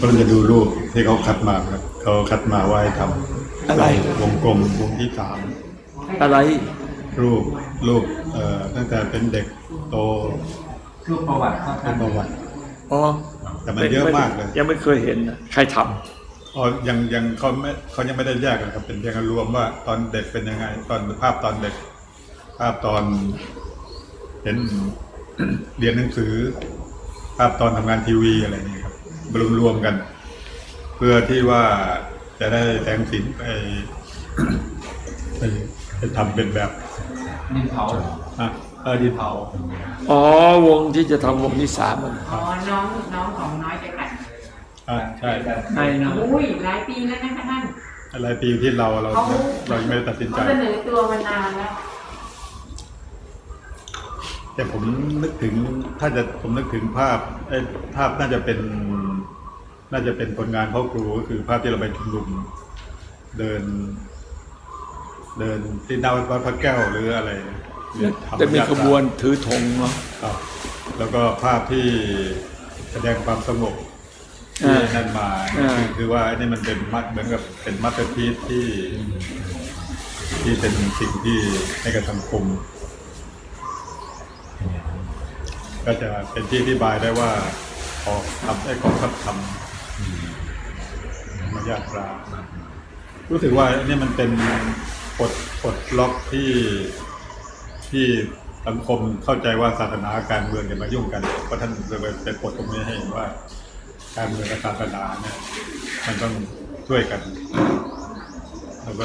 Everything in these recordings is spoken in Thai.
ก็จะดูรูปที่เขาคัดมาครับเขาคัดมาไว้ทำอะไร วงกลมวงที่สามอะไร รูปรูปเอ่อตั้งแต่เป็นเด็กโตรูปประวัติเขาเป็นประวัติ อ๋อแต่มันเยอะมากเลย ยังไม่เคยเห็นนะใครทอ๋อยังยังเขาไม่เขายังไม่ได้แยกกันครับ เป็นเพียงรวมว่าตอนเด็กเป็นยังไง ตอนภาพตอนเด็ก ภาพตอน เห็นเรียนหนังสือ ภาพตอนทำงานทีวีอะไรนี่ครับ รวมรวมๆกัน เพื่อที่ว่าจะได้แสงสินไปไปไปทำเป็นแบบดินเผาอะเออดินเผาำอ๋อวงที่จะทำวงที่สามมันอ๋อน้องน้องของน้อยจะกัดอะใช่ไงนะอุ้ยหลายปีแล้วนะคะท่านอะไรปีที่เราเราเขาเรายังไม่ได้ตัดสินใจเขาเสนอตัวมานานแล้วแต่ผมนึกถึงถ้าจะผมนึกถึงภาพไอ้ภาพน่าจะเป็น น่าจะเป็นผลงานพ่อครูก็คือภาพที่เราไปชุมนุมเดิน เดินที่ดาววัดพระแก้วหรืออะไรหรือทำจะมีญาขตราบวนถือธงเนาะครับ แล้วก็ภาพที่แสดงความสงบอ่าที่นั่นมาอ่าคือคือว่าไอ้นี่มันเป็นมัดเหมือนกับเป็นมัตเตอร์พีซที่ ที่เป็นสิ่งที่ให้กับสังคมก็จะเป็นที่อธิบายได้ว่าขอทำได้กองทัพทำ มายาตรารู้สึกว่าอันนี่มันเป็นกฎกฎล็อกที่ที่สังคมเข้าใจว่าศาสนาการเมืองจะมายุ่งกันเพราะท่านเลยไปกฎตรงนี้ให้เห็นว่า การเมืองกับศาสนาเนี่ยมันต้องช่วยกัน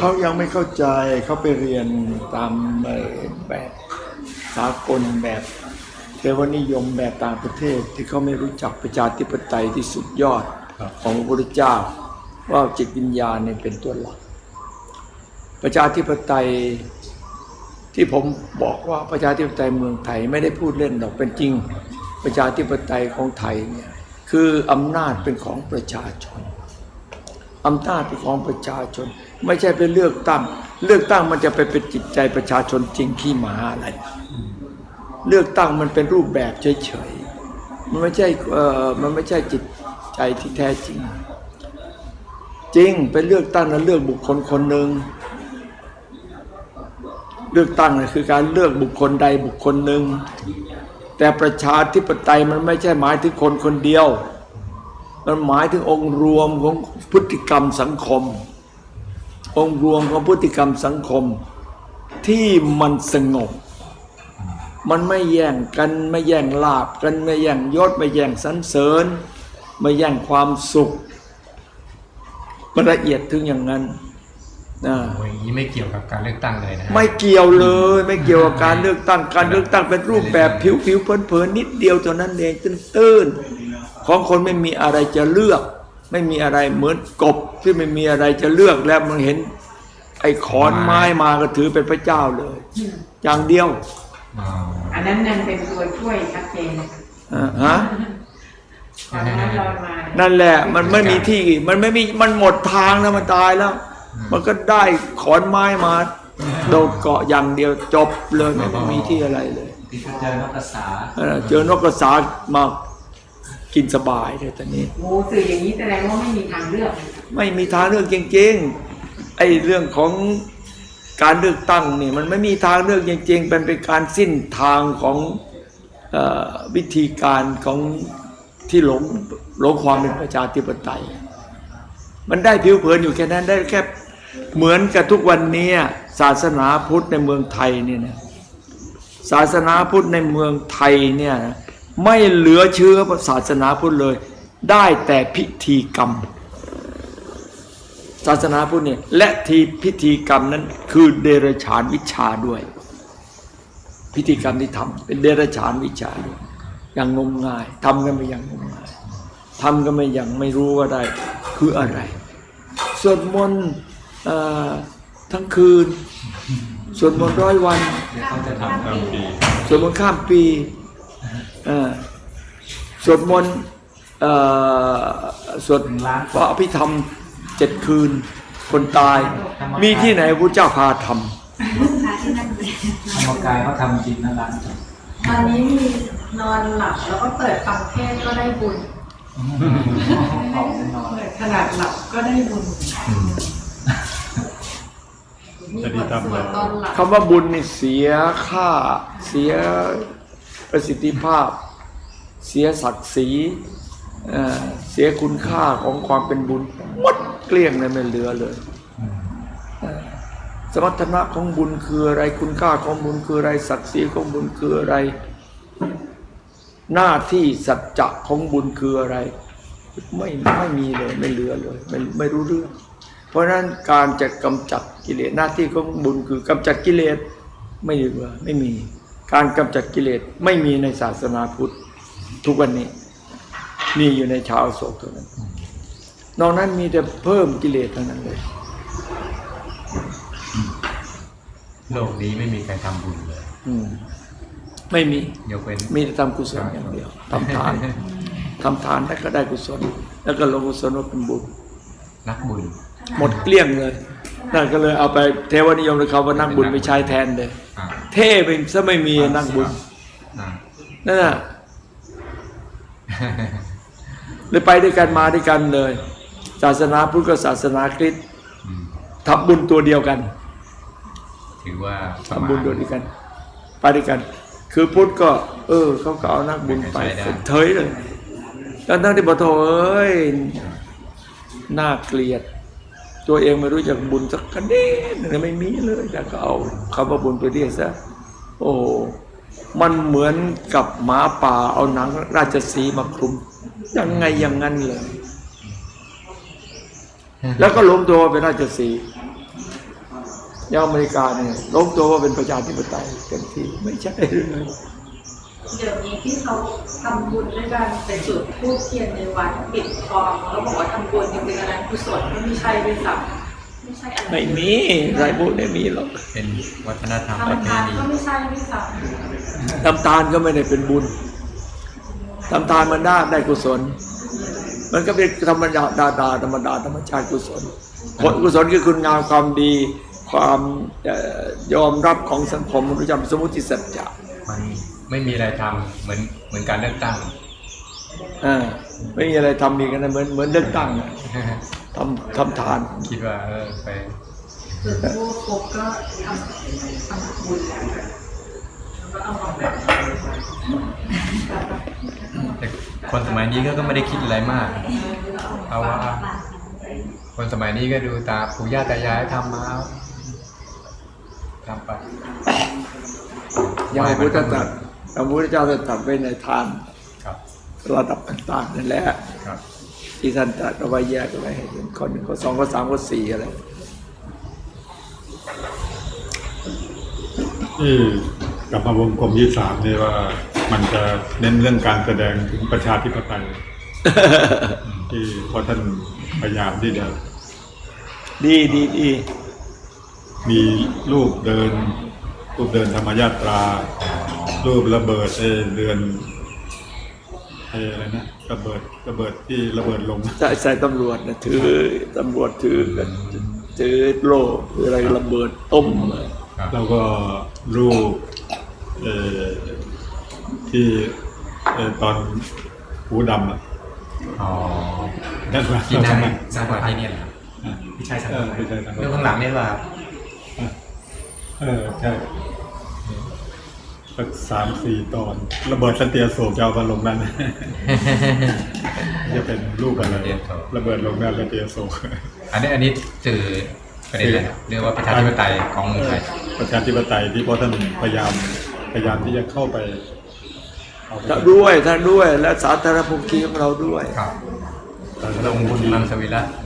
เขายังไม่เข้าใจเขาไปเรียนตามแบบสากลแบบเทวนิยมแบบต่างประเทศที่เขาไม่รู้จักประชาธิปไตยที่สุดยอด ของพระพุทธเจ้า ว่าจิตวิญญาณเนี่ยเป็นตัวหลัก ประชาธิปไตยที่ผมบอกว่าประชาธิปไตยเมืองไทยไม่ได้พูดเล่นหรอกเป็นจริง ประชาธิปไตยของไทยเนี่ยคืออำนาจเป็นของประชาชนอำนาจเป็นของประชาชน ไม่ใช่ไปเลือกตั้ง เลือกตั้งมันจะไปเป็นจิตใจประชาชนจริงขี้หมาอะไร เลือกตั้งมันเป็นรูปแบบเฉยๆมันไม่ใช่เออมันไม่ใช่จิต ใจที่แท้จริง จริงไปเลือกตั้งนั้นเลือกบุคคลคนหนึ่งเลือกตั้งคือการเลือกบุคคลใดบุคคลหนึ่งแต่ประชาธิปไตยมันไม่ใช่หมายถึงคนคนเดียว มันหมายถึงองค์รวมของพฤติกรรมสังคม องค์รวมของพฤติกรรมสังคม ที่มันสงบ มันไม่แย่งกันไม่แย่งลาบกันไม่แย่งยศไม่แย่งสรรเสริญ ไม่แย่งความสุขมันละเอียดถึงอย่างนั้นนะโอ้ยอย่างนี้ไม่เกี่ยวกับการเลือกตั้งเลยนะฮะไม่เกี่ยวเลย ไม่เกี่ยวกับการเลือกตั้งการเลือกตั้งเป็นรูปแบบผิวผิวๆเผินๆนิดเดียวเท่านั้นเองตื้นๆของคนไม่มีอะไรจะเลือก ไม่มีอะไรเหมือนกบที่ไม่มีอะไรจะเลือกแล้วมันเห็น ไอ้ขอนไม้มาก็ถือเป็นพระเจ้าเลย อย่างเดียวอ๋ออันนั้นนั่นเป็นตัวช่วยชัดเจนนะ คะอ่าฮะตอนนั้นเรามานั่นแหละ มันไม่มีที่ มันไม่มี มันหมดทางแล้วมันตายแล้ว มันก็ได้ขอนไม้มาโดดเกาะอย่างเดียวจบเลยไม่มีที่อะไรเลยที่เจอนกกระสาเออเจอนกกระสามากินสบายเลยตอนนี้ โอ้สื่ออย่างนี้แสดงว่าไม่มีทางเลือก ไม่มีทางเลือกจริงๆไอ้เรื่องของการเลือกตั้งนี่มันไม่มีทางเลือกจริงๆเป็นเป็นการสิ้นทางของเออวิธีการของ ที่หลงหลงความเป็นประชาธิปไตย มันได้ผิวเผินอยู่แค่นั้นได้แค่เหมือนกับทุกวันนี้ศาสนาพุทธในเมืองไทยเนี่ยนะศาสนาพุทธในเมืองไทยเนี่ยนะไม่เหลือเชื้อศาสนาพุทธเลย ได้แต่พิธีกรรม ศาสนาพุทธเนี่ยและทีพิธีกรรมนั้นคือเดรัจฉานวิชาด้วย พิธีกรรมที่ทำเป็นเดรัจฉานวิชาด้วย อย่างงมงายทำกันไปอย่างงมงายทำกันไปอย่างไม่รู้ว่าได้คืออะไรสวดมนต์เอ่อทั้งคืนสวดมนต์ร้อยวันเดี๋ยวเขาจะทำตามปีสวดมนต์ข้ามปีเอ่อสวดมนต์เอ่อสวดพระอภิธรรมเจ็ดคืนคนตาย มีที่ไหนพระเจ้าพาทธรรมกายเขาทำจริงนะร้านตอนนี้มี นอนหลับแล้วก็เปิดฟังเทศก็ได้บุญของแน่นอนขนาดหลับก็ได้บุญอืมจะดีตามส่เราวนตอนหลับคำว่าบุญนี่เสียค่า เสียประสิทธิภาพ เสียศักดิ์ศรีเสียคุณค่าของความเป็นบุญหมดเกลี้ยงเลยไม่เหลือเลยสมรรถนะของบุญคืออะไรคุณค่าของบุญคืออะไรศักดิ์ศรีของบุญคืออะไร หน้าที่สัจจะของบุญคืออะไร ไม่ไม่มีเลยไม่เหลือเลยไม่ไม่รู้เรื่อง เพราะฉะนั้นการจะกำจัดกิเลสหน้าที่ของบุญคือกำจัดกิเลสไม่เหลือไม่มี การกำจัดกิเลสไม่มีในศาสนาพุทธทุกวันนี้ มีอยู่ในชาวโศกเท่านั้นนอกนั้นมีแต่เพิ่มกิเลสเท่านั้นเลยโลกนี้ไม่มีใครทำบุญเลย อืม ไม่มียกเว้นมีแต่ทำกุศลอย่างเดียวทำทานทำทานแล้วก็ได้กุศล แล้วก็ลงกุศลว่าเป็นบุญนักบุญ หมดเกลี้ยงเลยนั่นก็เลยเอาไปเทวนิยมเลยคำว่านักบุญไปใช้แทนเลยอ่าเท่ไปซะไม่มีนักบุญอ่านั่นน่ะเลยไปด้วยกันมาด้วยกันเลย ศาสนาพุทธกับศาสนาคริสต์อืมทำบุญตัวเดียวกัน ถือว่าประทำมาณบุญตัวเดียวกัน ไปด้วยกัน คือพุทธก็ เออเขาก็เอานักบุญไปเถยเลยทั้งทั้งที่บอกโถเอ้ยน่าเกลียด ตัวเองไม่รู้จักบุญสักกระเด็นไม่มีเลยแต่ก็เอาคำว่าบุญไปเรียกซะโอ้มันเหมือนกับหมาป่าเอาหนังราชสีมาคลุม ยังไงอย่างนั้นเลย แล้วก็ล้มตัวเป็นราชสี ย่างอเมริกาเนี่ยล้มตัวว่าเป็นประชาธิปไตยเต็มที่ไม่ใช่เลยเดี๋ยวนี้ที่เขาทำบุญด้วยการไปจุดธูปเทียนในวัดปิดทองแล้วบอกว่าทำบุญจริงๆอันนั้นกุศลก็ไม่ใช่ด้วยซ้ำไม่ใช่อะไรไม่มีไรพวกนี้มีหรอกเป็นวัฒนธรรมประทำเพทานณีก็ไม่ใช่ด้วยซ้ทำทานก็ไม่ได้เป็นบุญทำทานมันได้ได้กุศล มันก็เป็นธรรมดาดาดาธรรมดาธรรมชาติกุศลผลกุศลคือคุณงามความดี ความเอ่อยอมรับของสังคมมนุษยธรรมสมมติสัจจะมันไม่มีอะไรทำเหมือนเหมือนการเลือกตั้งอ่าไม่มีอะไรทำมีกันนะเหมือนเหมือนเลือกตั้งอะทำทำทานคิดว่าเออไปำจุดธูปปุ๊บก็ทำทำบุญแล้วแล้วก็เอามาแบบแต่คนสมัยนี้ก็ก็ไม่ได้คิดอะไรมากเอาว่าคนสมัยนี้ก็ดูตาปู่ย่าตายายทำมา ทำไปอย่างพระพุทธเจ้าตรัสพระพุทธเจ้าตรัสไว้ในทานครับระดับต่างๆนั่นแหละครับที่ท่านตรัสเอาไว้แยกเอาไว้ให้เห็นข้อหนึ่งข้อสองข้อสามข้อสี่อะไรที่กลับมาวงกลมยี่สามนี่ว่ามันจะเน้นเรื่องการแสดงถึงประชาธิปไตยที่เพราะท่านพยายามที่จะดีดีดี มีรูปเดิน รูปเดินธรรมยาตรา รูประเบิดเออเรือนเอออะไรนะระเบิดระเบิดที่ระเบิดลงใส่ใส่ตำรวจนะถือตำรวจถือกันถือโล่ถืออะไรระเบิดต้มเลยครับแล้วก็รูปเออที่เออตอนหูดำอะอ๋อนั่นว่าที่นั่งสร้างมาที่เนี่ยเหรอครับพี่ชายสังเออพี่ชายสังเรื่องข้างหลังเนี่ยว่า เออใช่สักสามสี่ตอน ระเบิดสเตียโศกจะเอามาลงนั่นจะเป็นรูปอะไร ระเบิดลงนั่นสเตียโศกอันนี้อันนี้สื่อประเด็นอะไรครับเรียกว่าประชาธิปไตยของเมืองไทยประชาธิปไตยที่พ่อท่านพยายามพยายามที่จะเข้าไปเอาไปถ้าด้วยถ้าด้วยและสาธารณภูมิของเราด้วยครับสาธารลณงภูบุญมิมังสวิรัตเอ่อ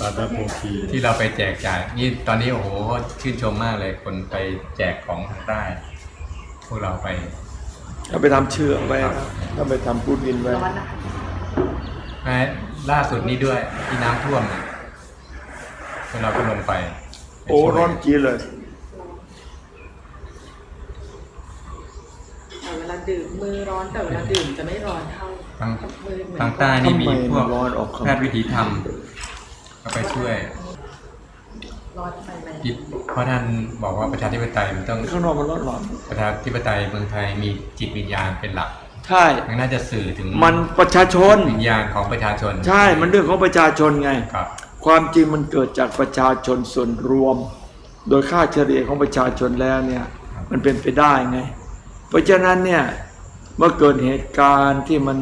สาธารณภูมิที่เราไปแจกจ่ายนี่ตอนนี้โอ้โหชื่นชมมากเลยคนไปแจกของทางใต้พวกเราไปเราไปทำเชื่อไว้เราไปทำปูนดินไว้ร้อนนะคะแม้ล่าสุดนี้ด้วยที่น้ำท่วมเนี่ยพวกเราก็ลงไปไปโอ้ช่วยร้อนจีเลย แต่เวลาดื่มมือร้อนแต่เวลาดื่มจะไม่ร้อนเท่าทางมือเหมือนทางใต้นี่มีพวกทำไมมันร้อนออกครับแพทย์วิถีธรรม ก็ไปช่วยร้อนไปไหมคิดเพราะท่านบอกว่าประชาธิปไตยมันต้องข้างนอกมันร้อนร้อนประชาธิปไตยเมืองไทยมีจิตวิญญาณเป็นหลักใช่ มันน่าจะสื่อถึงมันประชาชนวิญญาณของประชาชน ใช่ มันเรื่องของประชาชนไงครับ ความจริงมันเกิดจากประชาชนส่วนรวม โดยค่าเฉลี่ยของประชาชนแล้วเนี่ย มันเป็นไปได้ไง เพราะฉะนั้นเนี่ยเมื่อเกิดเหตุการณ์ที่มัน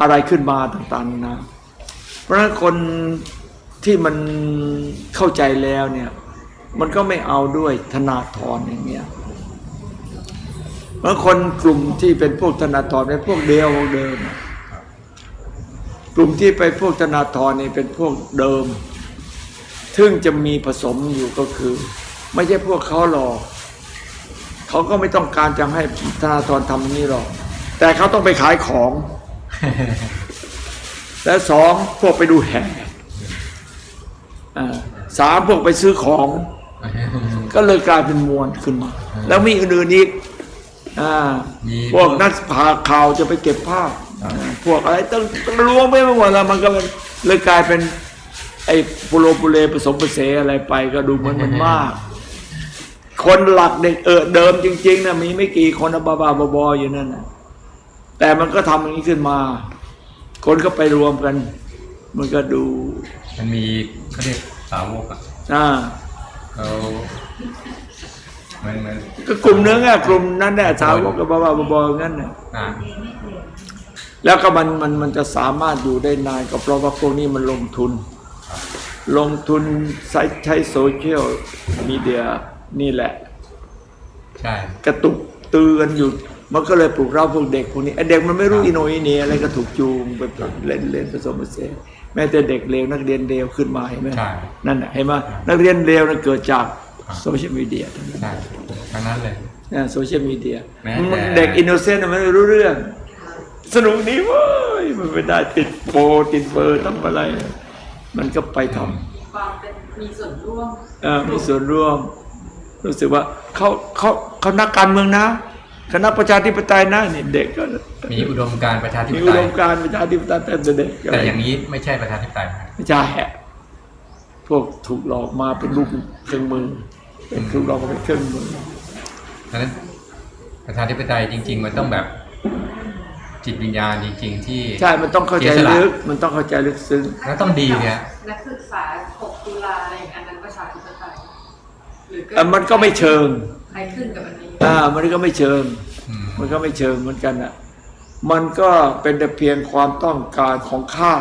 อะไรขึ้นมาต่างๆนะ เพราะฉะนั้นคนที่มันเข้าใจแล้วเนี่ย มันก็ไม่เอาด้วยธนาธรอย่างเงี้ยบางคนกลุ่มที่เป็นพวกธนาธรเป็นพวกเดียวพวกเดิม กลุ่มที่ไปพวกธนาธรนี่เป็นพวกเดิม ซึ่งจะมีผสมอยู่ก็คือ ไม่ใช่พวกเขาหรอกเขาก็ไม่ต้องการจะให้ธนาธรทำนี้หรอก แต่เขาต้องไปขายของ และสองพวกไปดูแห่สามพวกไปซื้อของ ก็เลยกลายเป็นมวลขึ้นมา แล้วมีอื่นๆอีกพวกนักผ่าข่าวจะไปเก็บภาพพวกอะไรต้องรวมไปหมดแล้วมันก็เลยเลยกลายเป็น ไอ้ปุโรปุเรผสมผสมอะไรไปก็ดูเหมือนมันมาก คนหลักเด็กเออเดิมจริง ๆนะมีไม่กี่คนนะบ้าๆบอๆอยู่นั่นนะแต่มันก็ทำอย่างนี้ขึ้นมา คนก็ไปรวมกัน มันก็ดูมันมีเขาเรียกสาวกอะอ่าเขาเหมือนเหมือนก็กลุ่มนึงอะกลุ่มนั้นแหละสาวกกับบ้าๆบอๆงั้นน่ะอ่าแล้วก็มันมันมันจะสามารถอยู่ได้นานก็เพราะว่าพวกนี้มันลงทุน ลงทุนใช้ใช้โซเชียลมีเดียนี่แหละ ใช่ กระตุกเตือนอยู่ มันก็เลยปลุกเราพวกเด็กพวกนี้ไอ้เด็กมันไม่รู้อีโหนอีเหนอะไรก็ถูกจูงไปเล่นเล่นผสมผสานแม้แต่เด็กเลวนักเรียนเลวขึ้นมาเห็นไหมใช่นั่นน่ะเห็นไหมนักเรียนเลวนั่นเกิดจากโซเชียลมีเดียทั้งนั้นใช่ทั้งนั้นเลยนะโซเชียลมีเดียแม้แต่เด็กอินโนเซนต์มันไม่รู้เรื่อง สนุกดีเว้ยมันไม่ได้ติดโปรติดเบอร์ทำอะไร มันก็ไปทำความเป็นมีส่วนร่วมเออมีส่วนร่วม รู้สึกว่าเขาเขาเขานักการเมืองนะ คณะประชาธิปไตยนะนี่เด็กก็มีอุดมการณ์ประชาธิมีปอุไตดยมการณ์ประชาธิปไตยตั้งแต่เด็กแต่อย่างนี้ไม่ใช่ประชาธิปไตยนะไม่ใช่ฮะพวกถูกหลอกมาเป็นลูกเครื่องมือเป็นถูกหลอกมาเป็นเครื่องมือดังนั้นประชาธิปไตยจริง ๆ มันต้องแบบจิตวิญญาณจริง ๆ ที่ ใช่ มันต้องเข้าใจสียสะลึก มันต้องเข้าใจลึกซึ้ง แล้วต้องดีเนี่ย นักศึกษา 6 ตุลาอะไรอย่างอันนั้นประชาธิปไตยหรือเอ่อมันก็ไม่เชิง ใครขึ้นกับอันนี้ อ่ามันก็ไม่เชิง มันก็ไม่เชิงเหมือนกันอะ มันก็เป็นแต่เพียงความต้องการของข้า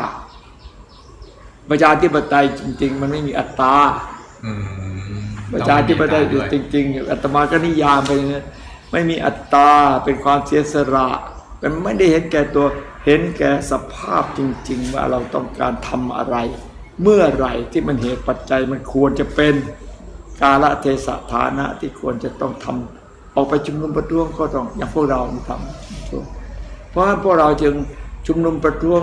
ประชาธิปไตยจริง ๆ มันไม่มีอัตตราประชาธิปไตยต้องมีการจริง ๆอาตมาก็นิยามไปอย่างนี้นไม่มีอัตตราเป็นความเสียสละเป็นไม่ได้เห็นแก่ตัวเห็นแก่สภาพจริง ๆ ว่าเราต้องการทำอะไร เมื่อไหร่ที่มันเหตุปัจจัยมันควรจะเป็นกาลเทศะฐานะที่ควรจะต้องทำ ออกไปชุมนุมประท้วงก็ต้องอย่างพวกเราทำเพราะฉะนั้นพวกเราจึงชุมนุมประท้วง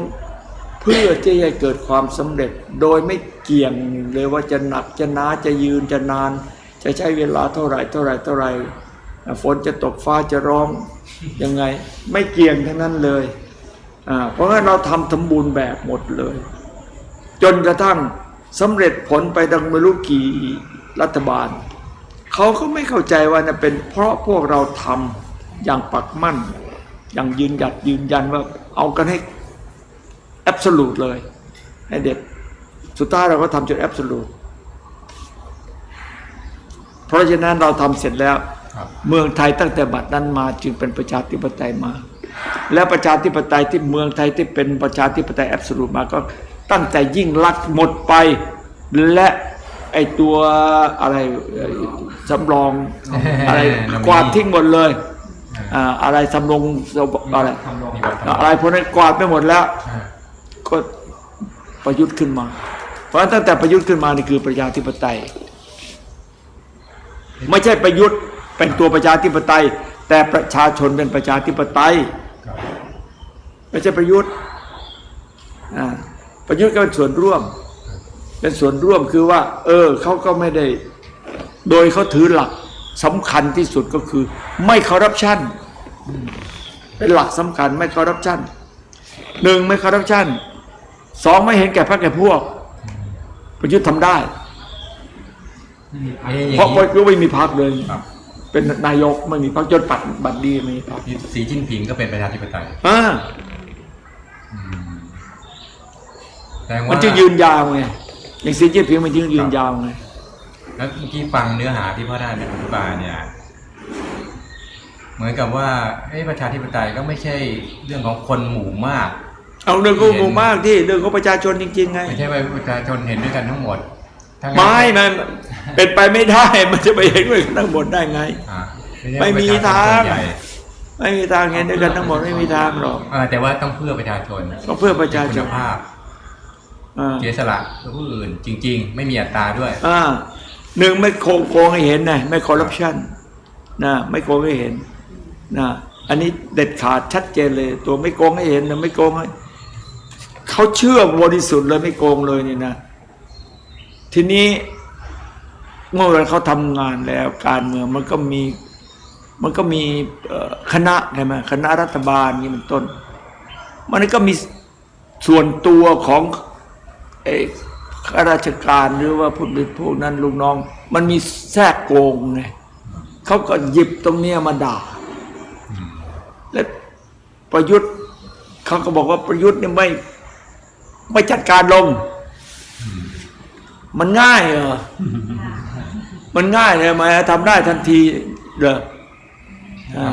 เพื่อที่จะเกิดความสำเร็จโดยไม่เกี่ยงเลยว่าจะหนักจะหนาจะยืนจะนาน จะใช้เวลาเท่าไหร่เท่าไหร่เท่าไหร่ฝนจะตกฟ้าจะร้องยังไง ไม่เกี่ยงทั้งนั้นเลยเพราะงั้นเราทำทำบุญแบบหมดเลย จนกระทั่งสำเร็จผลไปดังไม่รู้กี่รัฐบาล เขาก็ไม่เข้าใจว่านะเป็นเพราะพวกเราทำอย่างปักมั่น อย่างยืนหยัดยืนยันว่าเอากันให้แอบสูตเลยให้เด็ดสุดท้ายเราก็ทำจนแอบสูตเพราะฉะนั้นเราทำเสร็จแล้วครับเมืองไทยตั้งแต่บัดนั้นมาจึงเป็นประชาธิปไตยมา และประชาธิปไตยที่เมืองไทยที่เป็นประชาธิปไตยแอบสูตมาก็ตั้งแต่ยิ่งลักษณ์หมดไปและไอตัวอะไรเอ่อ สำรองอะไรกวาดทิ้งหมดเลยอ่าอะไรสำรองอะไรมีแบบอะไรพวกนั้นกวาดไปหมดแล้วอ่าก็ประยุทธ์ขึ้นมา เพราะฉะนั้นตั้งแต่ประยุทธ์ขึ้นมานี่คือประชาธิปไตย ไม่ใช่ประยุทธ์เป็นตัวประชาธิปไตย แต่ประชาชนเป็นประชาธิปไตยครับไม่ใช่ประยุทธ์อ่าประยุทธ์ก็เป็นส่วนร่วม เป็นส่วนร่วมคือว่า เออเขาก็ไม่ได้ โดยเขาถือหลักสำคัญที่สุดก็คือ ไม่คอร์รัปชันเป็นหลักสำคัญไม่คอร์รัปชันหนึ่งไม่คอร์รัปชันสองไม่เห็นแก่พรรคแก่พวก ประยุทธ์ทำได้เอ๊ะอย่าเพราะงประนี้ยุทธ์ไม่มีพรรคเลยครับเป็นนายกไม่มีพรรคจนปัดบัตรดีไม่มีพรรคสีจิ้นผิงก็เป็นประชาธิปไตยอ่าแสดงมันว่าจึงยืนยาวไงอย่างสีจิ้นผิงมันจึงยืนยาวไง แล้วเมื่อกี้ฟังเนื้อหาที่พ่อได้านอธิบายเนี่ย เหมือนกับว่าเอ้ยประชาธิปไตยก็ไม่ใช่เรื่องของคนหมู่มาก เอาเรื่องของหมู่มากที่เรื่องของประชาชนจริงๆไงไม่ใช่ว่าประชาชนเห็นด้วยกันทั้งหมดถ้างั้นไม่ไม่เป็นไปไม่ได้ มันจะไปเห็นด้วยกันทั้งหมดได้ไงอ่าใช่ไม่มีประชชนทางส่วนใหญ่ไม่มีทางเห็นด้วยกันทั้งหมดไม่มีทางหรอกเออแต่ว่าต้องเพื่อประชาชนก็เพื่อประชาชคุนณภาพอ่าเสียสละเพื่อผู้อื่น จริง ๆ ไม่มีอัตราด้วยอ่า หนึ่งไม่โกงโกงให้เห็นนะไม่คอร์รัปชันนะไม่โกงให้เห็นนะอันนี้เด็ดขาดชัดเจนเลย ตัวไม่โกงให้เห็นนะไม่โกงให้เขาเชื่อบริสุทธิ์เลยไม่โกงเลยนี่นะ ทีนี้เมื่อเวลาเขาทำงานแล้วการเมืองมันก็มีมันก็มีคณะใช่ไหมคณะรัฐบาลนี่เป็นต้น มันก็มีส่วนตัวของเอ่อ ข้าราชการหรือว่าผู้บริพวกนั้นลูกน้อง มันมีแทรกโกงไงเขาก็หยิบตรงเนี้ยมาด่า และประยุทธ์เขาก็บอกว่าประยุทธ์เนี่ยไม่ไม่จัดการลง มันง่ายเหรอมันง่ายเลยไหมทำได้ทันทีเหรอ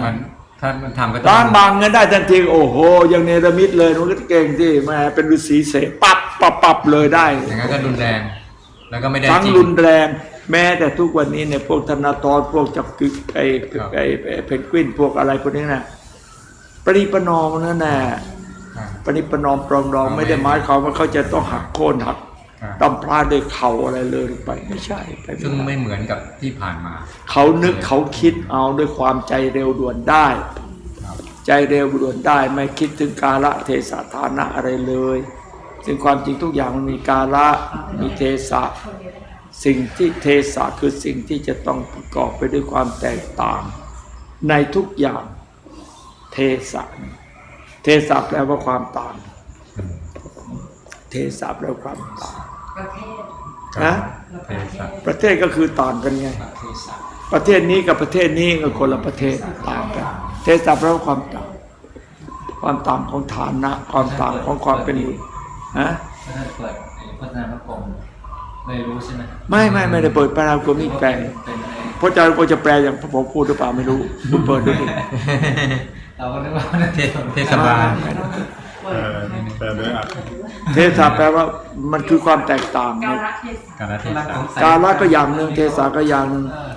มัน ถ้ามันทำก็ต้อล้างงบางเงินได้ทันทีโอ้โหยังเนรมิตเลยมันก็เก่งที่แหม่เป็นฤาษีเสกปับปับปับเลยได้อย่างนั้นก็รุนแรง แล้วก็ไม่ได้ทั้งจริงรุนแรง แม้แต่ทุกวันนี้เนี่ยพวกธนาธรพวกจับกึกไอ้ครับไอ้ไอ้เพนกวินพวกอะไรพวกนี้นะปริประนอมนั่นแหละอ่าปริประนอมปรองดองอ่าไม่ได้หมายความว่าเขาจะต้องหักโค่นหัก อ่าดำพลาด้วยเข่าอะไรเลยลงไปไม่ใช่ไปไม่ซึ่งได้ไม่เหมือนกับที่ผ่านมา เขานึกเขาคิดเอาด้วยความใจเร็วด่วนได้ครับใจเร็วด่วนได้ไม่คิดถึงกาละเทศะฐานะอะไรเลย ซึ่งความจริงทุกอย่างมันมีกาละมีเทศะสิ่งที่เทศะคือสิ่งที่จะต้องประกอบไปด้วยความแตกต่าง ในทุกอย่างเทศะเทศะแปลว่าความต่าง เทศะแปลว่าความต่าง ประเทศนะเทศะประเทศก็คือต่างกันไง ประเทศนี้กับประเทศนี้ก็คนละประเทศต่างกันเทศะแปลว่าความต่างความต่างของฐานะ ความต่างของความเป็นอยู่ฮะถ้าท่านเปิดไอ้พจนานุกรมไม่รู้ใช่ไหมไม่ไม่ไม่ได้เปิดพระนามกรมนี่แปลเป็นไอ้พระอาจารย์ก็จะแปลอย่างผมพูดหรือเปล่าไม่รู้คุณเปิดดูดิเราก็นึกว่านั่นเทศเทศบาลเออแปลโดยอัด เทศะแปลว่ามันคือความแตกต่างการละเทศะการละเทกำลังศะสงสัยกาละก็อย่างหนึ่งเทศะก็อย่างหนึ่งเออ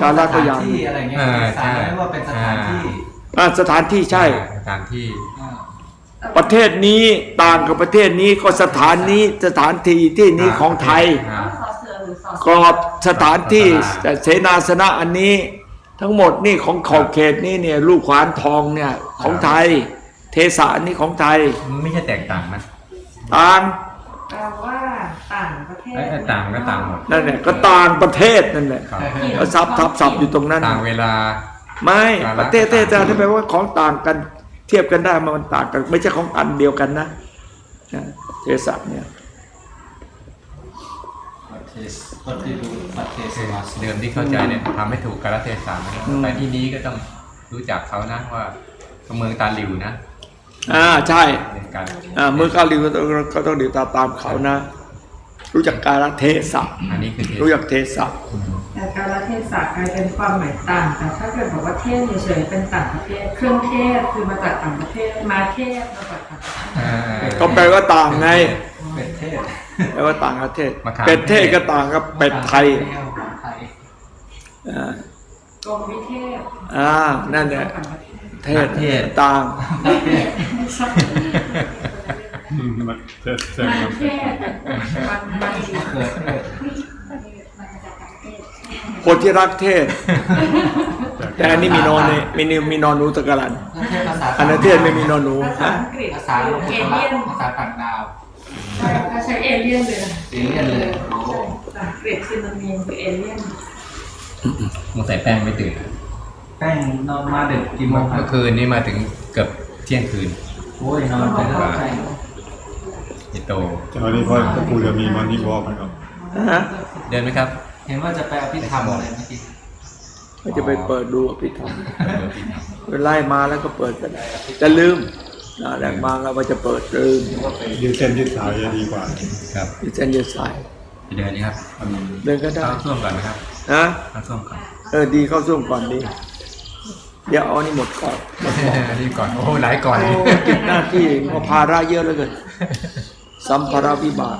การละก็อย่าง สถนที่อะไรเงี้ยเออสารใช่ไม่ว่าเป็นสถานที่อะสถานที่ใช่สถานที่ อ่า ประเทศนี้ต่างกับประเทศนี้ก็สถานนี้สถานที่ที่นี้ของไทย อ่าสอเสือหรือสอกรอบสถานที่ศาสนาเสนาสนะอันนี้ ทั้งหมดนี่ของขอบเขตนี่เนี่ยลูกขวานทองเนี่ยของไทย เทสาอันนี้ของไทยมันไม่ใช่แตกต่างนะ ต่างแปลว่าต่างประเทศเอ้ยเอ้ยต่างก็ต่างหมด นั่นแหละก็ต่างประเทศนั่นแหละครับก็ซับทับซับอยู่ตรงนั้น ต่างเวลา ไม่การละประเทศเทศที่แปลว่าของต่างกัน เทียบกันได้มันต่างกัน ไม่ใช่ของอันเดียวกันนะนะเทสะเนี่ยประเทศประเทศดูประเทศคือมาเดิมที่เข้าใจเนี่ยทำให้ถูกกาลเทศะนะไปที่นี้ก็ต้องรู้จักเขานะว่าเมืองตาหลิวนะ อ่าใช่เป็นการอ่าเมื่อเกาหลีก็ต้องก็ต้องเดินตามตามเขานะ รู้จักการละเทศะอันนี้คือเทศรู้จักเทศะแต่การละเทศะกลายเป็นความหมายต่างแต่ถ้าเกิดบอกว่าเทศเฉยๆเป็นต่างประเทศเครื่องเทศคือมาจากต่างประเทศมาเทศมาจากต่างประเทศอ่าก็แปลว่าต่างไงเป็นเทศแปลว่าต่างประเทศมะขามเป็ดเทศก็ต่างกับเป็ดไทยไทยอ่ากรมวิเทศอ่านั่นแหละต่างประ เทศเทศ ต่างไม่ใช่มันเทศเทศมามันเทศมันมันเกิดเทศคนที่รักเทศ แต่อันนี้มีนอนในมีนมีนอนหนูตะกะลันนั่นเทศภาษาอันนั้นเทศไม่มีนอนหนูภาษาฮะอังกฤษภาษาเอโลกุตเลี่ระยนภาษาต่างดาวถ้าใช้เอเลี่ยนเลยนะเอเลี่ยนเลยโอ้โหภาษาอังกฤษซินโนีมคือเอเลี่ยนมึงใส่แป้งไม่ตื่น แป้งนอนมาดึกกี่โมงครัเมื่บอคืนนี้มาถึงเกือบเที่ยงคืนโอ้ยนอนไปแล้วใช่ไอโตตอนนี้พ่อพ่อครูจะมีมันนี่วอล์กนะครับ ฮะเดินไหมครับเห็นว่าจะไปอภิธรรมอะไรเมื่อกี้เขาจะไปเปิดดูอภิธรรมเออพี่ครับเวลาไล่มาแล้วก็เปิดกันจะลืมนะแรกมาเราก็จะเปิดลืมยืดเส้นยืดสายจะดีกว่า ครับดิเส้นยืดสายไปเดินดีครับเดินก็ได้เข้าส้วมก่อนนะครับนะเข้าส้วมก่อนเออดีเข้าส้วมก่อนดี เดี๋ยวเอาอันนี้หมดก่อนนี่ก่อน โอ้โหหลายก่อนโอ้ติดหน้าที่เพราะภาระเยอะเหลือเกินสัมภาระวิบาก